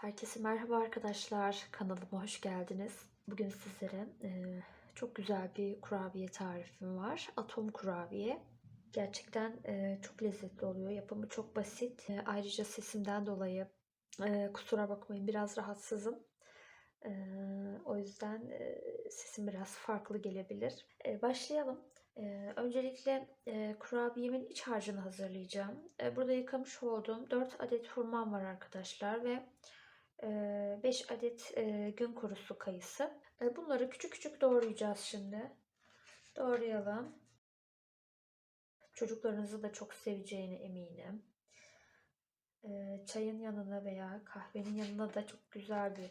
Herkese merhaba arkadaşlar. Kanalıma hoş geldiniz. Bugün sizlere e, çok güzel bir kurabiye tarifim var. Atom kurabiye. Gerçekten e, çok lezzetli oluyor. Yapımı çok basit. E, ayrıca sesimden dolayı e, kusura bakmayın biraz rahatsızım. E, o yüzden e, sesim biraz farklı gelebilir. E, başlayalım. E, öncelikle e, kurabiyemin iç harcını hazırlayacağım. E, burada yıkamış olduğum 4 adet hurmam var arkadaşlar ve 5 adet gün kurusu kayısı. E, bunları küçük küçük doğrayacağız şimdi. Doğrayalım. Çocuklarınızı da çok seveceğine eminim. Çayın yanına veya kahvenin yanına da çok güzel bir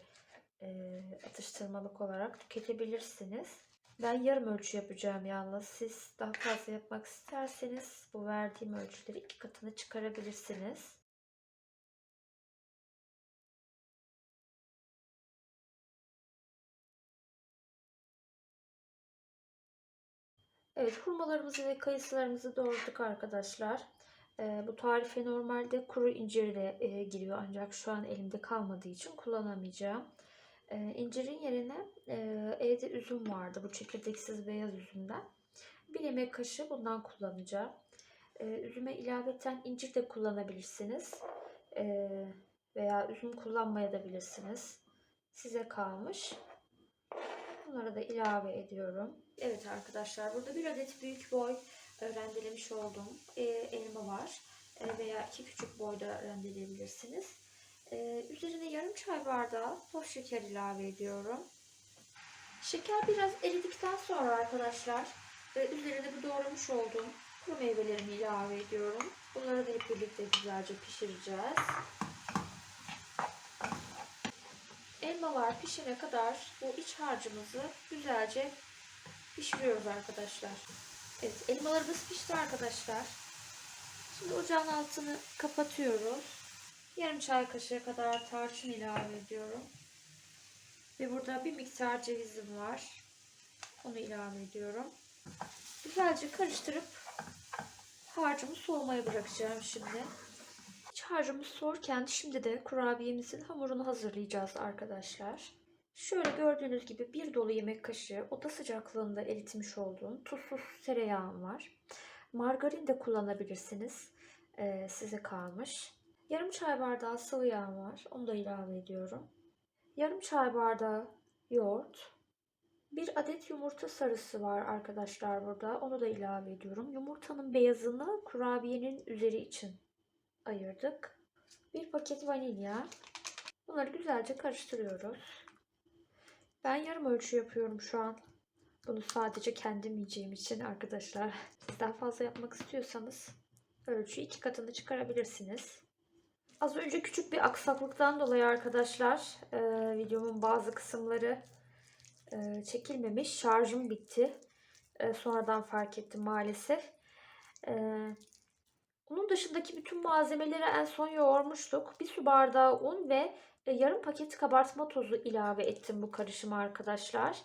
atıştırmalık olarak tüketebilirsiniz. Ben yarım ölçü yapacağım yalnız. Siz daha fazla yapmak isterseniz bu verdiğim ölçüleri iki katını çıkarabilirsiniz. Evet hurmalarımızı ve kayısılarımızı doğradık arkadaşlar. Ee, bu tarife normalde kuru incirle e, giriyor ancak şu an elimde kalmadığı için kullanamayacağım. Ee, incirin yerine e, evde üzüm vardı. Bu çekirdeksiz beyaz üzümden. Bir yemek kaşığı bundan kullanacağım. Ee, üzüme ilaveten incir de kullanabilirsiniz. Ee, veya üzüm kullanmayabilirsiniz. Size kalmış. Bunları da ilave ediyorum. Evet arkadaşlar burada bir adet büyük boy e, rendelemiş olduğum e, elma var. E, veya iki küçük boyda rendeleyebilirsiniz. Üzerine yarım çay bardağı toz şeker ilave ediyorum. Şeker biraz eridikten sonra arkadaşlar üzerine bu doğramış olduğum kuru meyvelerimi ilave ediyorum. Bunları da hep birlikte güzelce pişireceğiz. Elmalar pişene kadar bu iç harcımızı güzelce pişiriyoruz arkadaşlar. Evet elmalarımız pişti arkadaşlar. Şimdi ocağın altını kapatıyoruz. Yarım çay kaşığı kadar tarçın ilave ediyorum. Ve burada bir miktar cevizim var. Onu ilave ediyorum. Güzelce karıştırıp harcımı soğumaya bırakacağım şimdi harcımız soğurken şimdi de kurabiyemizin hamurunu hazırlayacağız arkadaşlar. Şöyle gördüğünüz gibi bir dolu yemek kaşığı oda sıcaklığında eritmiş olduğum tuzsuz tereyağım var. Margarin de kullanabilirsiniz. Ee, size kalmış. Yarım çay bardağı sıvı yağ var. Onu da ilave ediyorum. Yarım çay bardağı yoğurt. Bir adet yumurta sarısı var arkadaşlar burada. Onu da ilave ediyorum. Yumurtanın beyazını kurabiyenin üzeri için ayırdık. Bir paket vanilya. Bunları güzelce karıştırıyoruz. Ben yarım ölçü yapıyorum şu an. Bunu sadece kendim yiyeceğim için arkadaşlar. Siz daha fazla yapmak istiyorsanız ölçü iki katını çıkarabilirsiniz. Az önce küçük bir aksaklıktan dolayı arkadaşlar e, videomun bazı kısımları e, çekilmemiş. Şarjım bitti. E, sonradan fark ettim maalesef. E, bunun dışındaki bütün malzemeleri en son yoğurmuştuk. Bir su bardağı un ve e, yarım paket kabartma tozu ilave ettim bu karışıma arkadaşlar.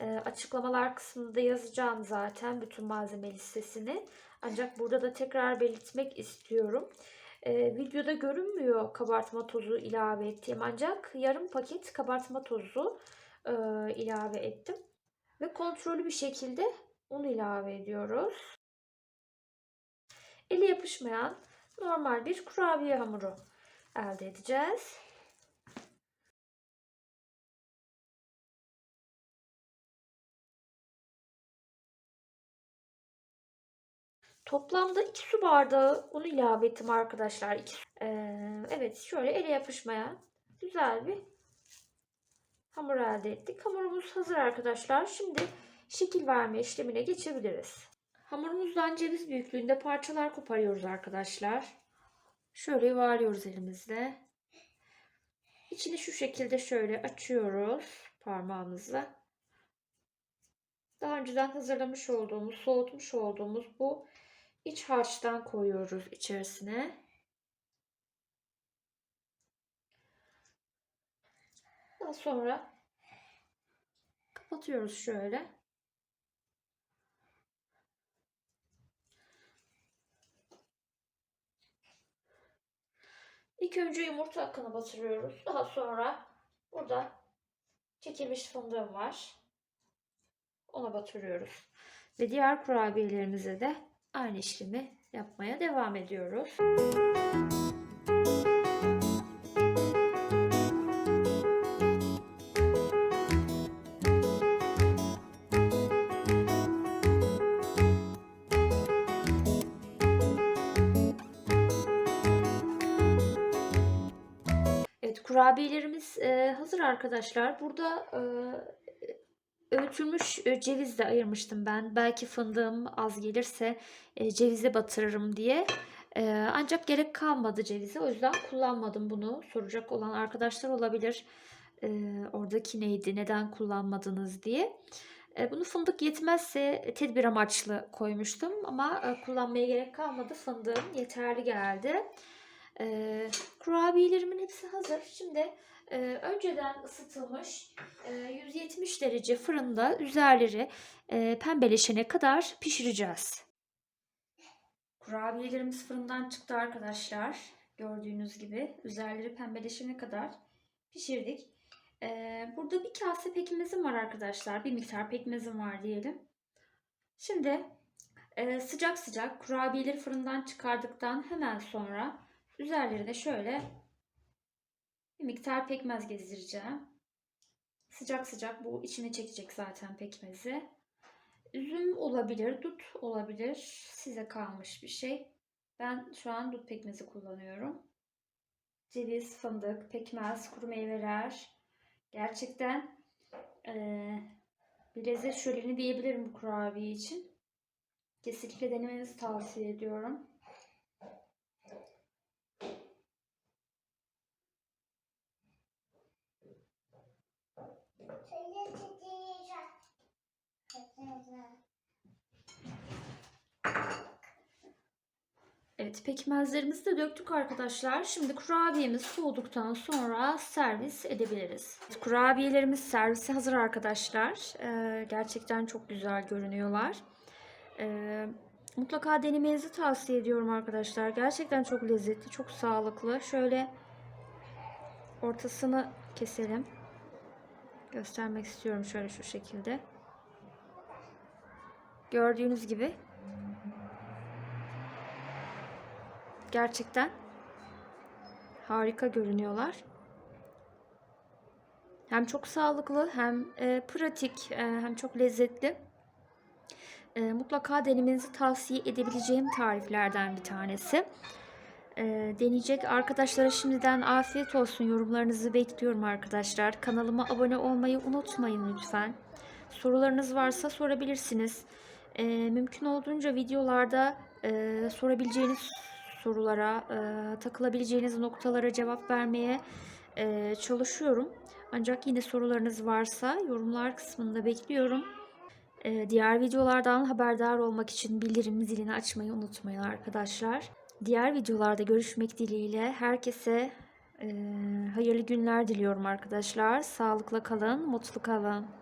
E, açıklamalar kısmında yazacağım zaten bütün malzeme listesini. Ancak burada da tekrar belirtmek istiyorum. E, videoda görünmüyor kabartma tozu ilave ettiğim ancak yarım paket kabartma tozu e, ilave ettim. Ve kontrollü bir şekilde un ilave ediyoruz eli yapışmayan normal bir kurabiye hamuru elde edeceğiz. Toplamda 2 su bardağı un ilave ettim arkadaşlar. 2 ee, evet şöyle ele yapışmayan güzel bir hamur elde ettik. Hamurumuz hazır arkadaşlar. Şimdi şekil verme işlemine geçebiliriz. Hamurumuzdan ceviz büyüklüğünde parçalar koparıyoruz arkadaşlar. Şöyle yuvarlıyoruz elimizle. İçini şu şekilde şöyle açıyoruz parmağımızla. Daha önceden hazırlamış olduğumuz, soğutmuş olduğumuz bu iç harçtan koyuyoruz içerisine. Daha sonra kapatıyoruz şöyle. İlk önce yumurta akını batırıyoruz. Daha sonra burada çekilmiş fındığım var. Ona batırıyoruz. Ve diğer kurabiyelerimize de aynı işlemi yapmaya devam ediyoruz. Evet, kurabiyelerimiz e, hazır arkadaşlar. Burada e, öğütülmüş e, ceviz de ayırmıştım ben. Belki fındığım az gelirse e, cevize batırırım diye. E, ancak gerek kalmadı cevize. O yüzden kullanmadım bunu. Soracak olan arkadaşlar olabilir. E, oradaki neydi, neden kullanmadınız diye. E, bunu fındık yetmezse tedbir amaçlı koymuştum. Ama e, kullanmaya gerek kalmadı. Fındığım yeterli geldi. E, kurabiyelerimin hepsi hazır. Şimdi e, önceden ısıtılmış e, 170 derece fırında üzerleri e, pembeleşene kadar pişireceğiz. Kurabiyelerimiz fırından çıktı arkadaşlar. Gördüğünüz gibi üzerleri pembeleşene kadar pişirdik. E, burada bir kase pekmezim var arkadaşlar. Bir miktar pekmezim var diyelim. Şimdi e, sıcak sıcak kurabiyeleri fırından çıkardıktan hemen sonra üzerlerine şöyle bir miktar pekmez gezdireceğim. Sıcak sıcak bu içine çekecek zaten pekmezi. Üzüm olabilir, dut olabilir. Size kalmış bir şey. Ben şu an dut pekmezi kullanıyorum. Ceviz, fındık, pekmez, kuru meyveler. Gerçekten eee, bir lezzet şöleni diyebilirim bu kurabiye için. Kesinlikle denemenizi tavsiye ediyorum. Evet pekmezlerimizi de döktük arkadaşlar. Şimdi kurabiyemiz soğuduktan sonra servis edebiliriz. Kurabiyelerimiz servise hazır arkadaşlar. Ee, gerçekten çok güzel görünüyorlar. Ee, mutlaka denemenizi tavsiye ediyorum arkadaşlar. Gerçekten çok lezzetli, çok sağlıklı. Şöyle ortasını keselim. Göstermek istiyorum şöyle şu şekilde. Gördüğünüz gibi Gerçekten harika görünüyorlar. Hem çok sağlıklı hem e, pratik e, hem çok lezzetli. E, mutlaka denemenizi tavsiye edebileceğim tariflerden bir tanesi. E, deneyecek arkadaşlara şimdiden afiyet olsun. Yorumlarınızı bekliyorum arkadaşlar. Kanalıma abone olmayı unutmayın lütfen. Sorularınız varsa sorabilirsiniz. E, mümkün olduğunca videolarda e, sorabileceğiniz sorulara, e, takılabileceğiniz noktalara cevap vermeye e, çalışıyorum. Ancak yine sorularınız varsa yorumlar kısmında bekliyorum. E, diğer videolardan haberdar olmak için bildirim zilini açmayı unutmayın arkadaşlar. Diğer videolarda görüşmek dileğiyle herkese e, hayırlı günler diliyorum arkadaşlar. Sağlıkla kalın, mutlu kalın.